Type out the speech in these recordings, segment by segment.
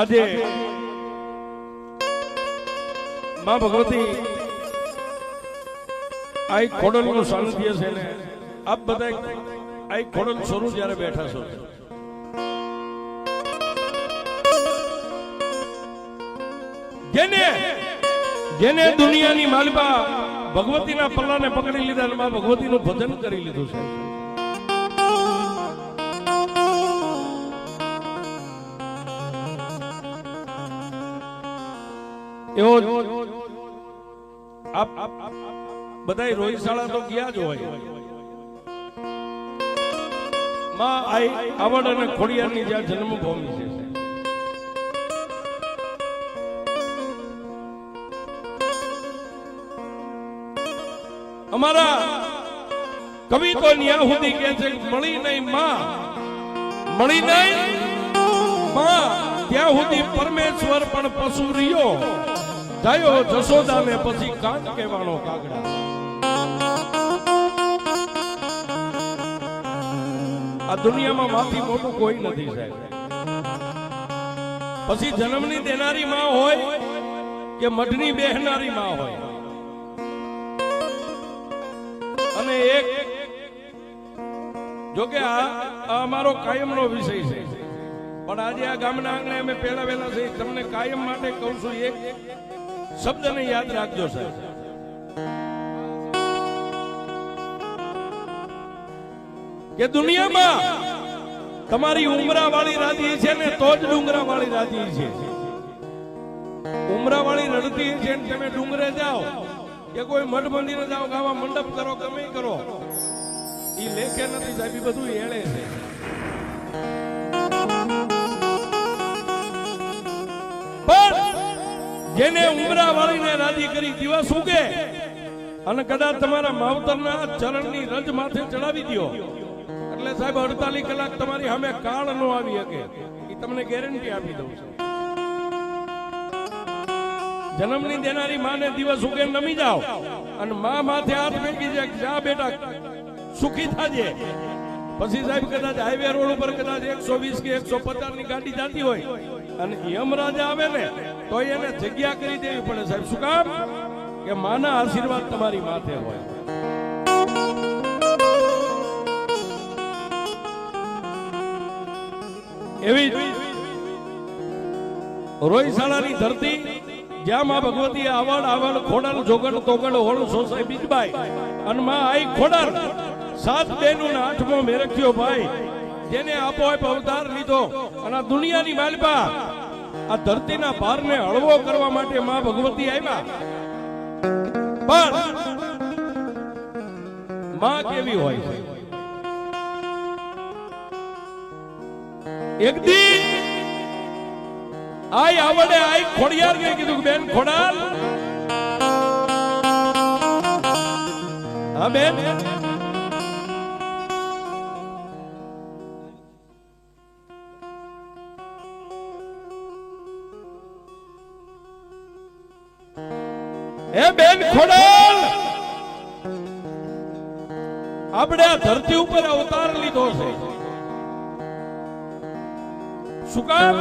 આજે માં ભગવતી, આ એક ખોડલનું સાનિધ્ય છે ને, આપ બધા આ ખોડલ સ્વરૂપ જયારે બેઠા છો. જેને જેને દુનિયાની માલબા ભગવતીના પલ્લાને પકડી લીધા અને માં ભગવતીનું ભજન કરી લીધું છે. એવો આપ બધાય રોહિશાળા તો ગયા જ હોય. માં આઈ આવડ અને ખોડિયારની જ્યાં જન્મભૂમિ છે. અમારા કવિ તો ન્યા સુધી કે છે મળી નહીં માં. મળી નહીં? માં, ત્યાં સુધી પરમેશ્વર પણ પશુ રહ્યો. થયો જશોદાને પછી કાન કહેવાનો કાગડા. આ દુનિયામાં માફી મોટું કોઈ નથી સાહેબ. પછી જન્મની દેનારી માં હોય કે મઢની બેહનારી માં હોય? અને એક જોકે આ અમારો કાયમનો વિષય છે. પણ આજે આ ગામના આંગણે અમે પહેલા વહેલા છે. તમને કાયમ માટે કહું છું એક શબ્દને યાદ રાખજો, સાહેબ. કે દુનિયામાં તમારી ઉમરા વાળી રાધી છે ને તો જ ડુંગરા વાળી રાધી છે. ઉમરા વાળી રડતી છે ને તમે ડુંગરે જાઓ, કે કોઈ મઠ મંદિરે જાઓ ગાવા મંડપ કરો ગમે કરો એ લેખે નથી સાહેબ બધું એળે છે. જેને ઉમરા વાળીને રાજી કરી દિવસ ઉગે, અને કદાચ તમારા માવતરના ચરણની રજ માથે ચડાવી દ્યો. એટલે સાહેબ, અડતાલીસ કલાક તમારી સામે કાળ નો આવી શકે. એ તમને ગેરંટી આપી દઉં છું. જન્મની દેનારી માને દિવસ ઉગે નમી જાઓ, અને મા માથે હાથ ફેંકી જાય જા બેટા, સુખી થાજે. પછી સાહેબ કદાચ હાઈવે રોડ ઉપર કદાચ એકસો વીસ કે એકસો પચાસની ગાડી જતી હોય અને યમરાજા આવે ને, તો એને જગ્યા કરી દેવી પડે. સાહેબ, શું કામ? કે માના આશીર્વાદ તમારી માથે હોય. એવી જ રોહિશાળાની ધરતી, જ્યાં માં ભગવતી આવડ આવડ ખોડલ જોગડ તોગડ હોળ સોસાય બીજબાઈ, અને માં આઈ ખોડલ સાત બેનું આઠમો મેરખ્યો ભાઈ. જેને આપો અવતાર લીધો. અને દુનિયાની માલપા, આ ધરતીના ભારને હળવો કરવા માટે માં ભગવતી આવ્યા. પણ માં કેવી હોય? એક દી આઈ આવડે, આઈ ખોડિયાર કે કીધું બેન ખોડાલ. હા, બેન. બેન ખોડાલ! આપણે આ ધરતી ઉપર અવતાર લીધો છે. શું કામ?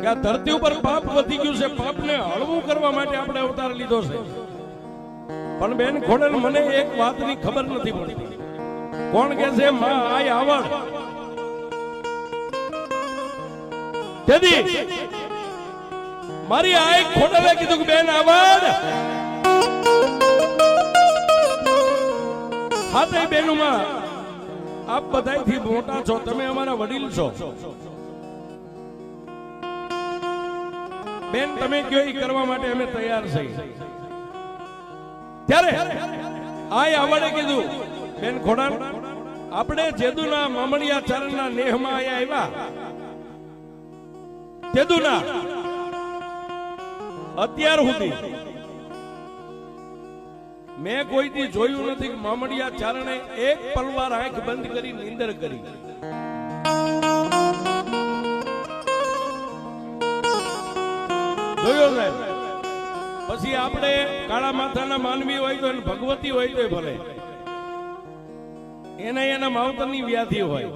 કે આ ધરતી ઉપર પાપ વધી ગયું છે, પાપને હળવું કરવા માટે આપણે અવતાર લીધો છે. પણ બેન ખોડલ, મને એક વાતની ખબર નથી પડતી. કોણ કે છે? માં આય આવડ. તેથી મારી આય ખોટલે કીધું કે, બેન આવડ હાથે બેનુમાં, આપ બધાયથી મોટા છો, તમે અમારા વડીલ છો. બેન, તમે કયો એ કરવા માટે અમે તૈયાર છીએ ત્યારે આય આવડે કીધું, બેન ખોડા આપણે જેદુના મામડિયા ચરણના નેહમાં આયા આવ્યા. જેદુના અત્યાર સુધી મેં કોઈથી જોયું નથી મામડિયા ચારણે એક પલવાર આંખ બંધ કરી નીંદર કરી. પછી આપણે કાળા માથાના માનવી હોય તો ભગવતી હોય તો ભલે. એના એના માવતરની વ્યાધિ હોય.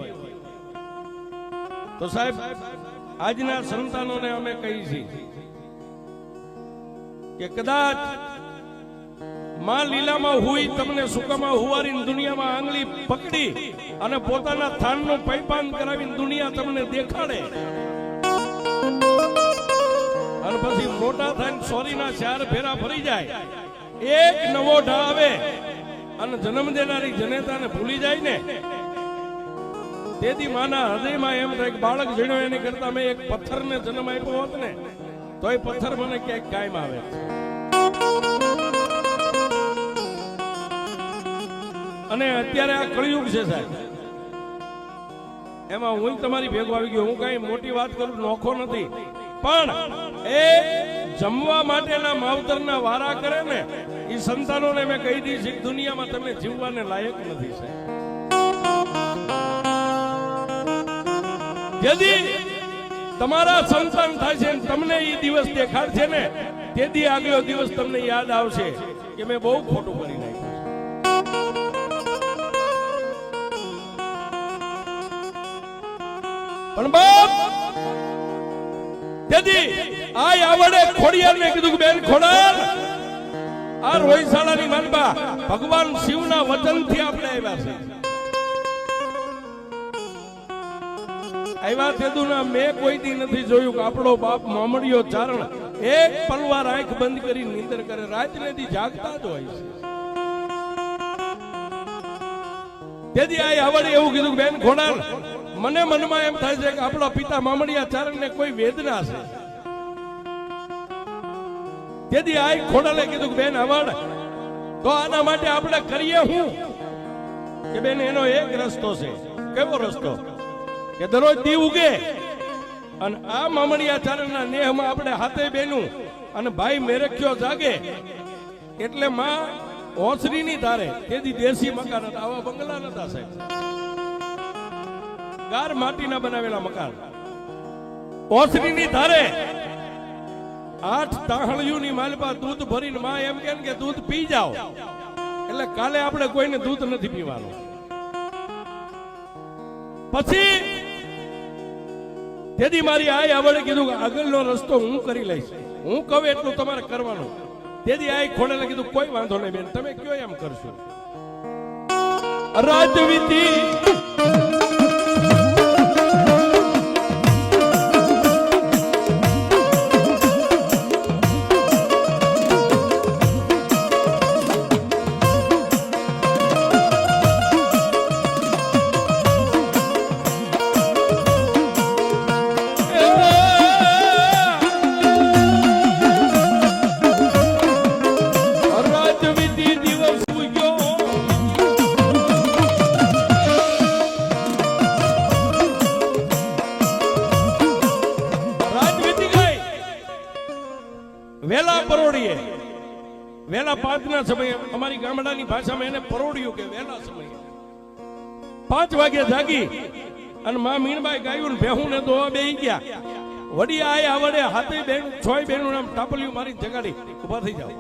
તો સાહેબ, આજના સંતાનોને અમે કહી છીએ કે કદાચમાં લીલામાં હુઈ તમને સુકામાં હુવારીને દુનિયામાં આંગળી પકડી અને પોતાના થાનનું પૈપાન કરાવીને દુનિયા તમને દેખાડે. અને પછી મોટા થઈને સોરીના ચાર ફેરા ફરી જાય. એક નવો ઢા આવે અને જન્મ દેનારી જનેતાને ભૂલી જાય ને. તેથી માના હૃદયમાં એમ થાય બાળક જીણ્યો એની કરતા મેં એક પથ્થરને જન્મ આપ્યો હોત ને. તો એ પથ્થર મને ક્યાંક કાયમ આવે અને અત્યારે આ કળિયુગ છે સાહેબ. એમાં હું તમારી ભેગો આવી ગયો. હું કઈ મોટી વાત કરું, નોખો નથી. પણ એ જમવા માટેના માવતરના વારા કરે ને એ સંતાનોને મેં કહી છે દુનિયામાં તમે જીવવાને લાયક નથી, સાહેબ. તમારા સંતાન છે તમને એ દિવસ દેખાડશે ને તેથી આગલો દિવસ તમને યાદ આવશે કે મેં બહુ ખોટું કરી નાખ્યું પણ બાપ, તેથી આ આવડે ખોડિયારને કીધું કે બેન ખોડાર, આ રોહિશાળાની માનબા ભગવાન શિવના વચનથી આપણે આવ્યા છે આવ્યા તેદુના મેં કોઈ દી નથી જોયું કે આપણો બાપ મામડિયો ચારણ એક પલવાર આંખ બંધ કરી નીંદર કરે. રાત ને દી જાગતા જ હોય છે. તેથી આ આવડે એવું કીધું બેન ખોડાલ મને મનમાં એમ થાય છે કે આપણા પિતા મામડિયા ચારણ ને કોઈ વેદના છે. તેથી આ ખોડાલે કીધું બેન આવડ તો આના માટે આપણે કરીએ શું કે, બેન, એનો એક રસ્તો છે. કેવો રસ્તો? કે દરરોજ દી ઉગે. અને આ મામડિયા ચારણના નેહમાં આપણે હાથે બેનું અને ભાઈ મેરખ્યો જાગે. એટલે માં ઓસરીની ધારે, તેથી દેશી મકાન હતા, આવા બંગલા નતા સાહેબ. ગાર માટીના બનાવેલા મકાન. ઓસરીની ધારે આઠ તાહળિયુની માલપા દૂધ ભરીને માં એમ કે કે દૂધ પી જાઓ. એટલે કાલે આપણે કોઈને દૂધ નથી પીવાનું. પછી તેથી મારી આઈ આવડે કીધું કે આગળનો રસ્તો હું કરી લઈશ. હું કહું એટલું તમારે કરવાનું. તેથી આઈ ખોડેલે કીધું, કોઈ વાંધો નહીં બેન, તમે કયો એમ કરશો? રાજવીતી વેલા પાંચના સમયે અમારી ગામડાની ભાષામાં એને પરોડ્યું કે વહેલા સમયે. પાંચ વાગે જાગી અને માં મીણબાઈ ગાયું ને ભેહું ને દોવા બે ગયા. વડી આય આવડે, હાથે બેન, છોય બેનું નામ ટાપલિયું મારી જગાડી ઊભા થઈ જાવ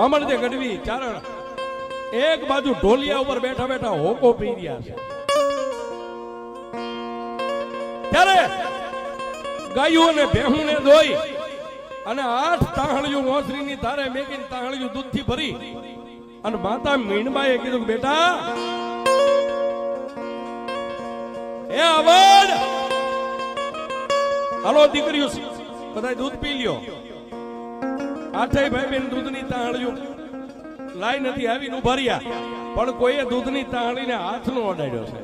મામણ જે ગઢવી ચારણ, એક બાજુ ઢોલિયા ઉપર બેઠા બેઠા હોકો પી રહ્યા છે. ત્યારે ગાયું અને ભેહું ને દોઈ અને આઠ તાહળિયું મોસરીની ધારે મેકીને તાહળિયું દૂધથી ભરી. અને માતા મીણબાએ કીધું બેટા, એ આવડ હાલો દીકરીઓ બધા દૂધ પી લ્યો. આઠેય ભાઈ બેન દૂધની તાહળિયું લાઈ નથી આવીને ઊભા પણ કોઈએ દૂધની તાહળીને હાથનો અડાડ્યો છે.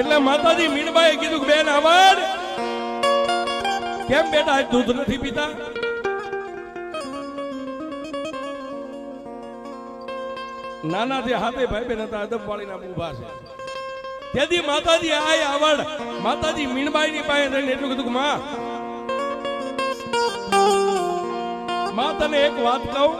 એટલે માતાજી મીણબાએ કીધું બેન આવડ કેમ બેટા દૂધ નથી પીતા? નાના જે હાથે ભાઈ બેન હતા અદબ વાળીના ઊભા છે. તેથી માતાજી આય આવડ માતાજી મીણબાઈ ની પાસે જઈને એટલું કીધું કે, માં માં, તને એક વાત કહું.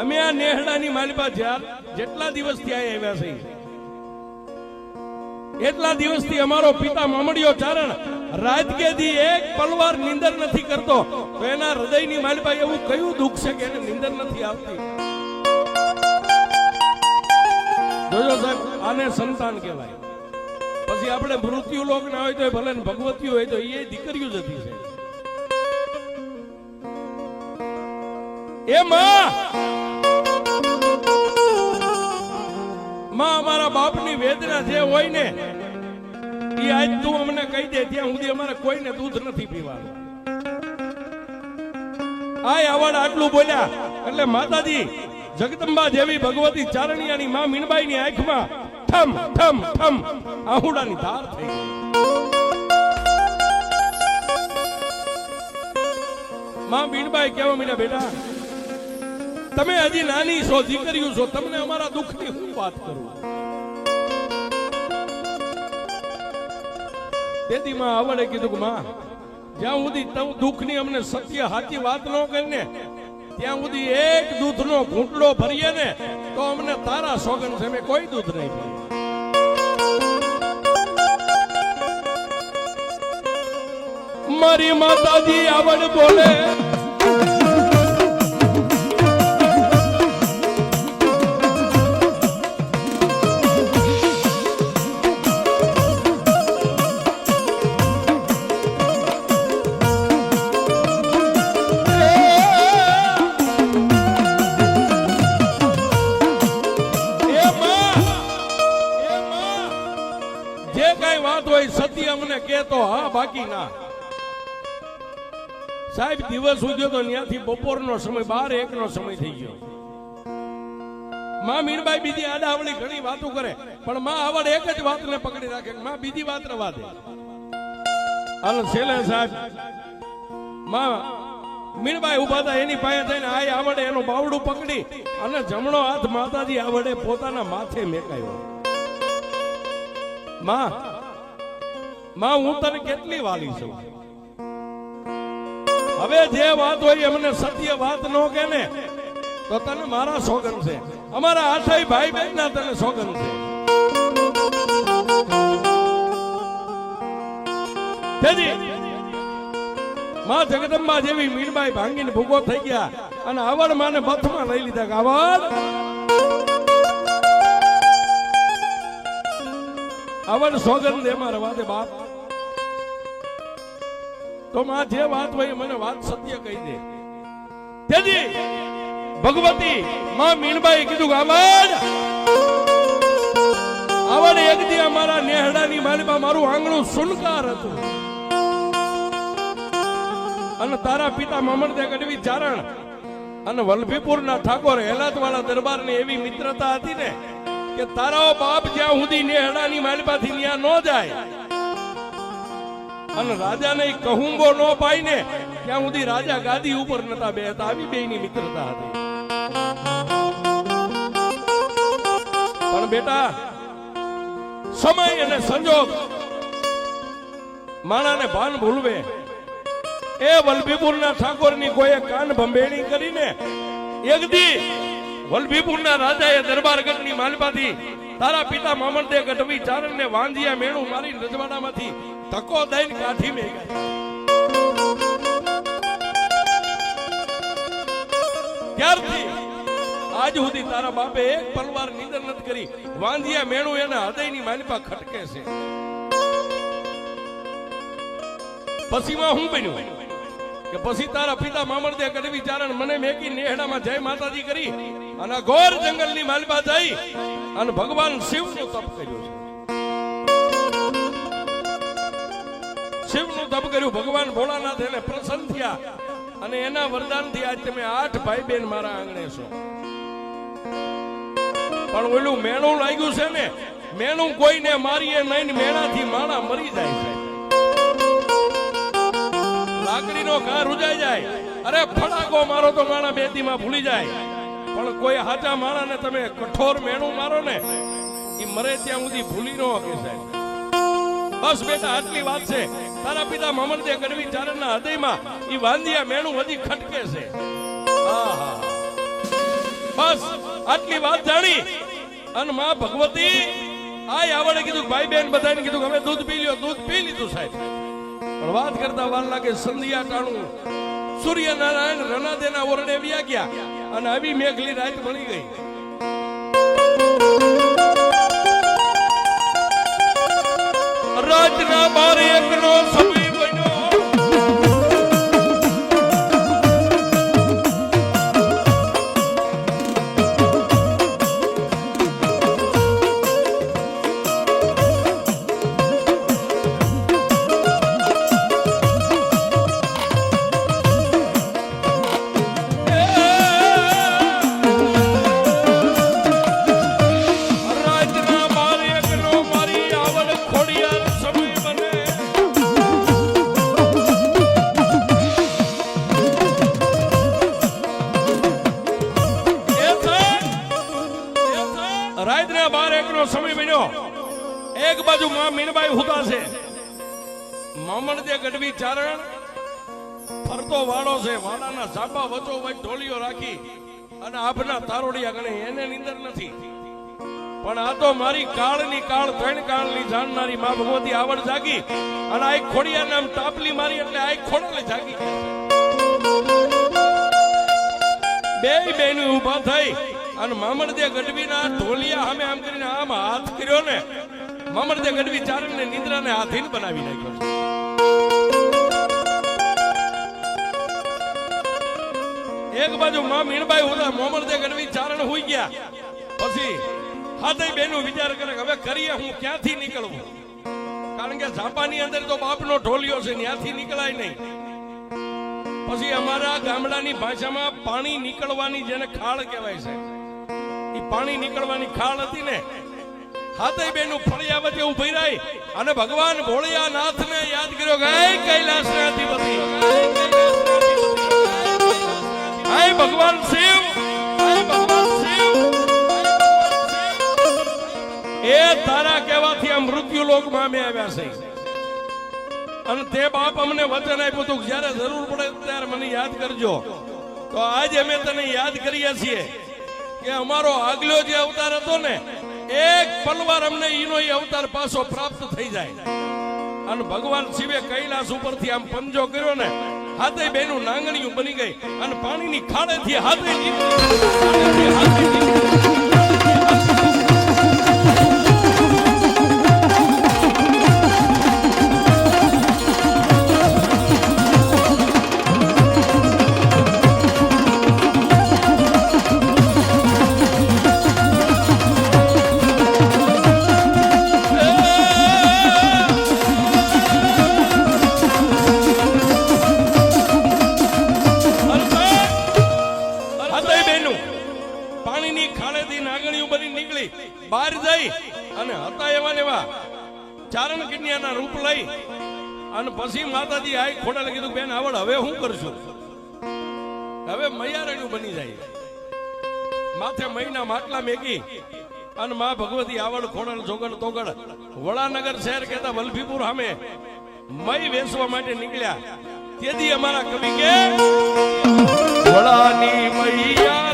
અમે આ નેહડાની માલિપા જ્યાં જેટલા દિવસથી આ આવ્યા છે. એટલા દિવસથી અમારો પિતા મામડિયો ચારણ રાજગેદી એક પલવાર નિંદર નથી કરતો. તો એના હૃદયની માલભાઈ એવું કયું દુઃખ છે કે એને નિંદર નથી આવતી? જોજો સાહેબ, આને સંતાન કહેવાય. પછી આપણે મૃત્યુ લોક ના હોય તો ભલે ભગવતી હોય તો એ દીકરીઓ જતી છે એ માં માં અમારા બાપની વેદના જે હોય ને, એ આજ તું અમને કહી દે, ત્યાં સુધી અમારે કોઈને દૂધ નથી પીવાનું. આય આવડ આટલું બોલ્યા, એટલે માતાજી, જગદંબા જેવી ભગવતી ચારણિયાની માં મીણબાઈની આંખમાં ઠમ ઠમ ઠમ આહુડાની ધાર થઈ માં મીણબાઈ કેવા મીના બેટા તમે હજી નાની છો, દીકરીઓ છો, તમને અમારા દુઃખની હું વાત કરું? તેથી માં આવડે કીધું કે, માં, જ્યાં સુધી તું દુઃખની અમને સત્ય સાચી વાત ન કરીને ત્યાં સુધી એક દૂધનો ઘૂંટડો ભરીએ ને, તો અમને તારા સોગન છે મેં કોઈ દૂધ નહીં પીવું મારી માતાજી આવડ બોલે સાહેબ, દિવસ ઉગ્યો તો ત્યાંથી બપોરનો સમય, બાર એક નો સમય થઈ ગયો. માં મીરબાઈ બીજી આડાવળી ઘણી વાતો કરે, પણ માં આવડ એક જ વાતને પકડી રાખે માં બીજી વાત રવા દે. હાલો, છેલ્લે સાહેબ, માં મીણબાઈ ઊભા હતા એની પાસે થઈને આય આવડે, એનું બાવડું પકડી અને જમણો હાથ માતાજી આવડે, પોતાના માથે મેકાયો. માં માં, હું તને કેટલી વાલી છું? હવે જે વાત હોય એમને સત્ય વાત ન કે ને તો તને મારા સોગન છે. અમારા આઠાઈ ભાઈ બહેન ના તને સોગન છે. માં જગદંબા જેવી મીણબાઈ ભાંગીને ભૂગો થઈ ગયા અને આવડ માને બથમાં લઈ લીધા આવડ. આવડ સોગંદ દે મારા વાદે બાપ. તો માં જે વાત હોય, મને વાત સત્ય કહી દે. તેજી ભગવતી માં મીણબાઈ કીધું કે આવડ એક દી અમારા નેહડાની માલિબા મારું આંગણું સુનકાર હતું. અને તારા પિતા મમરદે ગઢવી ચારણ અને વલભીપુરના ઠાકોર હેલાતવાળા દરબારની એવી મિત્રતા હતી ને કે તારો બાપ જ્યાં સુધી નેહડાની માલિપાથી ન્યા ન જાય અને રાજાને કહુંબો ન પાય ને ત્યાં સુધી રાજા ગાદી ઉપર નતા બેહતા આવી બેયની મિત્રતા હતી. પણ બેટા, સમય અને સંજોગ માણાને ભાન ભૂલવે. એ વલભીપુરના ઠાકોરની કોઈએ કાન ભંભેણી કરીને એક દી વલભીપુરના રાજાએ દરબારગઢની માલપાથી તારા પિતા મામણદે ગઢવી ચારણને વાંધિયા મેણું મારી રજવાડામાંથી ધક્કો દઈને કાઢી મેં ત્યારથી આજ સુધી તારા બાપે એક પલવાર નિંદર નથી કરી. વાંધિયા મેણું એના હૃદયની માલિપા ખટકે છે. પછીમાં હું બન્યું? કે પછી તારા પિતા મામરદે કડવી ચારણ મને મેકી નેહડામાં જય માતાજી કરી અને ઘોર જંગલની માલિપા જઈ અને ભગવાન શિવનું તપ કર્યું છે. તપ કર્યું. ભગવાન ભોળાનાથ એને પ્રસન્ન થયા. અને એના વરદાનથી આજ તમે આઠ ભાઈ બેન મારા આંગણે છો. પણ ઓલું મેણું લાગ્યું છે ને, મેણું કોઈને મારીએ નહીં મેણાથી માણા મરી જાય છે. લાકડીનો ઘા રૂજાઈ જાય. અરે ફડાકો મારો તો માણા બેદીમાં ભૂલી જાય. પણ કોઈ હાચા માણાને તમે કઠોર મેણું મારો ને એ મરે ત્યાં સુધી ભૂલી ન શકે સાહેબ. બસ બેટા, આટલી વાત છે. તારા પિતા મમરદે ગઢવી ચારણના હૃદયમાં ઈ વાંધિયા મેણું હજી ખટકે છે. બસ, આટલી વાત જાણી. અને માં ભગવતી આય આવડે કીધું ભાઈ બેન બધાને કીધું હવે દૂધ પી લ્યો, દૂધ પી લીધું સાહેબ. પણ વાત કરતા વાર લાગે સંધ્યા ટાણું. સૂર્યનારાયણ રનાદેના ઓરડે વ્યા ગયા. અને આવી મેઘલી રાત મળી ગઈ. રાતના સમય બન્યો એક બાજુ માં મીનબાઈ હુતા છે. મામણ જે ગઢવી ચારણ, ફરતો વાળો છે, વાડાના ઝાપા વચો વચ ઢોલીઓ રાખી અને આપના તારોડિયા ગણે, એને નીંદર નથી. પણ આ તો મારી કાળની કાળ, ત્રણ કાળની જાણનારી માં ભગવતી આવડ જાગી અને આ ખોડિયા નામ તાપલી મારી એટલે આ ખોડલે જાગી. બે બેન ઊભા થઈ અને મામણદે ગઢવીના ઢોલિયા સામે આમ કરીને આમ હાથ કર્યો ને મામણદે ગઢવી ચારણને નિંદ્રાને હાથીન બનાવી નાખ્યો એક બાજુ મા મીણબાઈ ઉદા મોમરદે ગઢવી ચારણ હોઈ ગયા. પછી હાથે બેનું વિચાર કરે હવે કરીએ, હું ક્યાંથી નીકળવું? કારણ કે ઝાપાની અંદર તો બાપનો ઢોલિયો છે, ત્યાંથી નીકળાય નહીં. પછી અમારા ગામડાની ભાષામાં પાણી નીકળવાની જેને ખાળ કહેવાય છે. એ પાણી નીકળવાની ખાળ હતી ને. હાથે બેનું ફળિયા વચ્ચે ઊભી રહી અને ભગવાન ભોળિયાનાથને યાદ કર્યો ગાય કૈલાસ કૈલાસના અધિપતિ ભગવાન શિવ. એ તારા કહેવાથી આ મૃત્યુ લોકમાં અમે આવ્યા છે. અને તે બાપ અમને વચન આપ્યું હતું જ્યારે જરૂર પડે ત્યારે મને યાદ કરજો. તો આજે અમે તને યાદ કરીએ છીએ. કે અમારો આગલો જે અવતાર હતો ને, એક પલવાર અમને ઈનો એ અવતાર પાછો પ્રાપ્ત થઈ જાય અને ભગવાન શિવે કૈલાસ ઉપરથી આમ પંજો કર્યો ને, હાથે બેનું નાંગણીયું બની ગઈ અને પાણીની ખાડેથી હાથે નીકળી. હવે મૈયારણ્યું બની જાય. માથે મહિના માટલા મેકી અને મા ભગવતી આવડ ખોડલ જોગડ તોગડ વડાનગર શહેર કેતા વલભીપુર સામે મય વેચવા માટે નીકળ્યા. તેથી અમારા કવિ કે, વડાની મૈયા